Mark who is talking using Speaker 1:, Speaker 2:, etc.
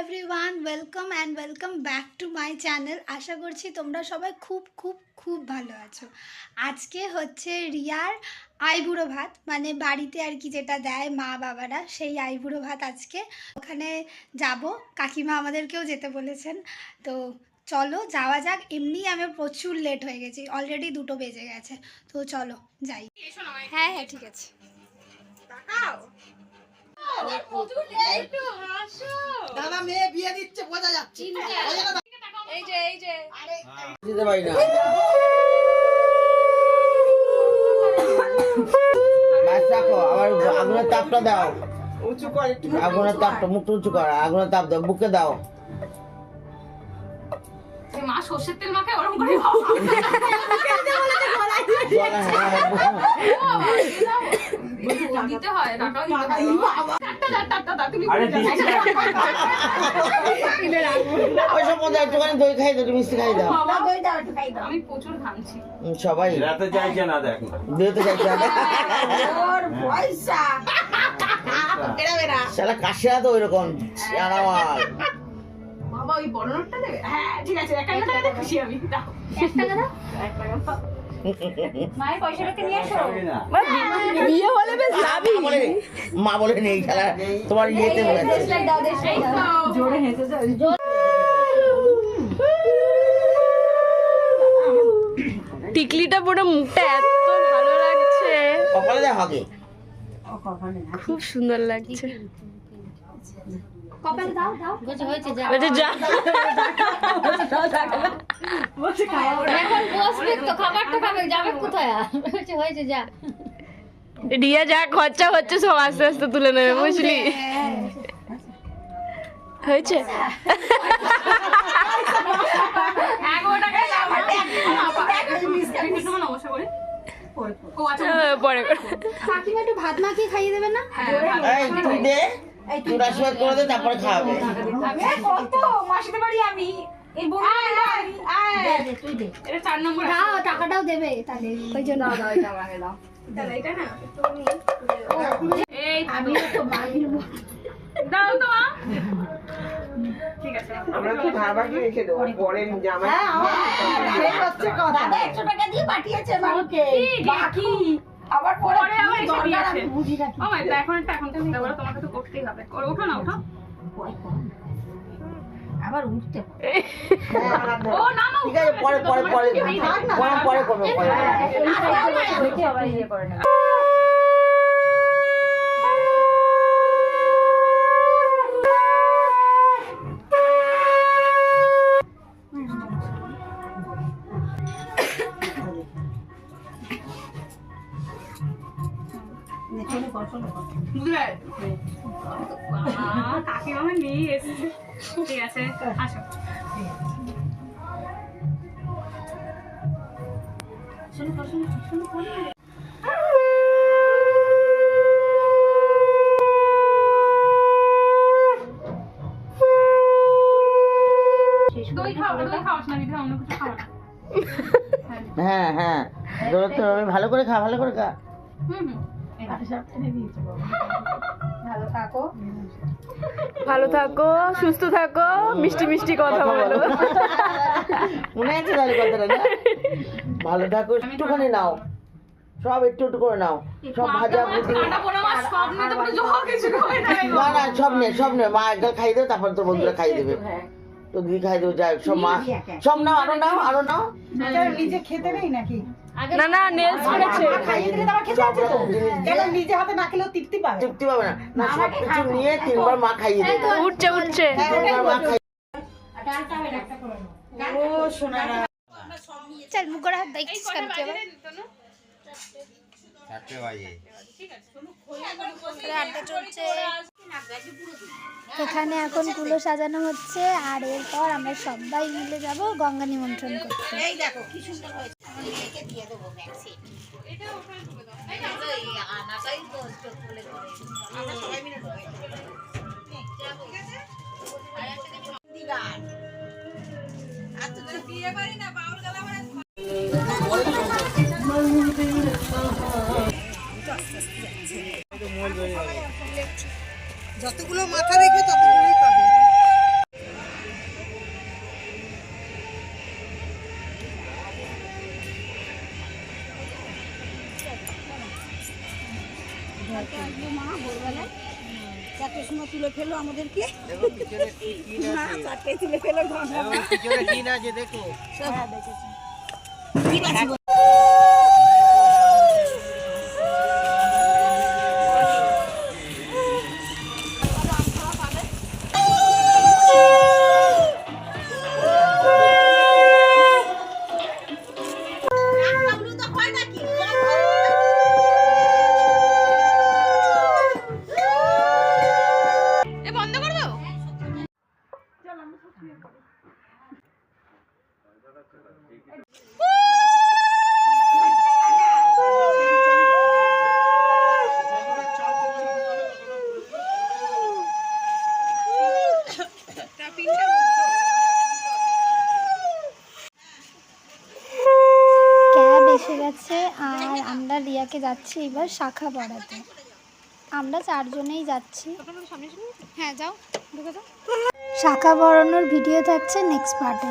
Speaker 1: Everyone welcome and welcome back to my channel আশা করছি তোমরা সবাই খুব খুব খুব ভালো আছো। আজকে হচ্ছে রিয়ার আইবুড়ো ভাত মানে বাড়িতে আর কি যেটা দেয় মা বাবারা সেই আইবুড়ো ভাত আজকে। ওখানে যাব। কাকিমা আমাদেরকেও যেতে বলেছেন। তো চলো যাওয়া যাক। এমনি আমি প্রচুর লেট হয়ে গেছি। অলরেডি দুটো বেজে গেছে। তো চলো যাই। হ্যাঁ হ্যাঁ ঠিক আছে।
Speaker 2: দাদা মেয়ে বিয়ে দিচ্ছে বোঝা যাচ্ছে। বোঝা না?
Speaker 3: দিতে পারি না। বাস রাখো আবার আগুনের তাপটা দাও।
Speaker 2: উঁচু কর একটু
Speaker 3: আগুনের তাপটা মুখটা উঁচু করো আগুনের তাপ দাও বুকে দাও।
Speaker 4: মা সর্ষের তেল মাখায় ওরকম করে দিতে হয় টাকাও
Speaker 3: সবাই
Speaker 5: রাতে চাইছে না দেখ
Speaker 3: দিতে চাইছে না
Speaker 2: পয়সা
Speaker 3: শালা কাশিয়া তো ওইরকম আনামাল
Speaker 4: বাবা ওই বড় নোটটা দেবে হ্যাঁ ঠিক আছে এক টাকা খুশি আমি দাও। এক টাকা দাও। এক টাকা
Speaker 3: মা বলে নেই শালা তোমার ইয়েতে বলেছে।
Speaker 4: জোরে হেসে
Speaker 6: টিকলিটা পুরো মুখটা এত ভালো লাগছে।
Speaker 3: কপালে
Speaker 6: খুব সুন্দর লাগছে।
Speaker 4: কপাল দাও দাও।
Speaker 6: বলছে যা।
Speaker 7: এখন বসবে তো খাবারটা খাবে যাবে কোথায়? হয়েছে যা।
Speaker 6: রিয়া যা খরচা হচ্ছে সব আস্তে আস্তে তুলে নেবে বুঝলি? হয়েছে।
Speaker 4: ও আচ্ছা
Speaker 6: পরে।
Speaker 1: কাকিমা একটু ভাত মাখিয়ে খাইয়ে দেবে না?
Speaker 4: হ্যাঁ
Speaker 3: তুই আশীর্বাদ করে দে তারপরে খাওয়াবে
Speaker 4: আমি কত? মাসিতে পারি আমি। এই বোন
Speaker 7: তুই দে।
Speaker 4: এটা চার নম্বর
Speaker 1: টাকাটাও দেবে তাহলে ওই জন্য।
Speaker 4: তাহলে এটা না? এই আমি তো দাও তো মা।
Speaker 2: আমরা তো ভাবাকে রেখে দেবো পরে জামাই সেই হচ্ছে কথা।
Speaker 7: দাদা একশো টাকা দিয়ে পাঠিয়েছে আমাকে
Speaker 4: বাকি।
Speaker 7: আবার পরে
Speaker 4: আবার এসে
Speaker 7: দরকার
Speaker 4: দিয়েছে ও মাই এখন একটা এখন চিন্তা বলো তোমাকে তো করতেই হবে করো ওঠো না ওঠো
Speaker 7: আবার উঠতে
Speaker 4: ও না না
Speaker 3: ঠিক আছে পরে পরে পরে পরে পরে করবে পরে
Speaker 7: উঠে আবার ইয়ে করে নেবে।
Speaker 4: নিয়ে এসেছে ঠিক আছে আসো
Speaker 3: হ্যাঁ হ্যাঁ। ভালো করে খা ভালো করে খা।
Speaker 6: ভালো থাকো। সুস্থ থাকো মিষ্টি মিষ্টি কথা বলো।
Speaker 3: মনে আছে তাহলে কথাটা না? ভালো থাকো একটুখানি নাও। সব একটু একটু করে নাও। সব ভাজা ভুজি না না সব নে সব নে মা একবার খাই দেবে তারপর তোর বন্ধুরা খাই দেবে। তো দিদি খাই দেবে যাই সব মা সব নাও আরও নাও আরও নাও।
Speaker 2: নিজে খেতে নেই নাকি?
Speaker 6: না না নেলস করেছে
Speaker 2: খাইয়ে দিলে তো খেতে আছে তো? কেন নিজে হাতে না খেলেও তৃপ্তি পাবে?
Speaker 3: তৃপ্তি পাবে না। না সব কিছু নিয়ে তিনবার মা খাইয়ে দেবে।
Speaker 6: উঠছে উঠছে।
Speaker 3: তিনবার মা খাই
Speaker 2: ও সোনারা।
Speaker 1: চল মুখরা দেখছিস কেন কি
Speaker 5: চারটে বাজে।
Speaker 1: এখানে এখন কুলো সাজানো হচ্ছে আর এরপর আমরা সবাই মিলে যাব গঙ্গা নিমন্ত্রণ করতে।
Speaker 2: এই দেখো কি সুন্দর যতগুলো মাথা রেখে ততগুলোই
Speaker 1: মা ভোরবেলায়। চারটের সময় তুলে ফেলো আমাদেরকে। না চারটে তুলে ফেলো ঘণ্টা
Speaker 7: এ
Speaker 1: গেছে আর আমরা রিয়াকে যাচ্ছি এবার শাখা পড়াতে। আমরা চারজনেই যাচ্ছি। হ্যাঁ যাও, ঢুকে যাও। শাখা বড়ানোর ভিডিও থাকছে নেক্সট পার্টে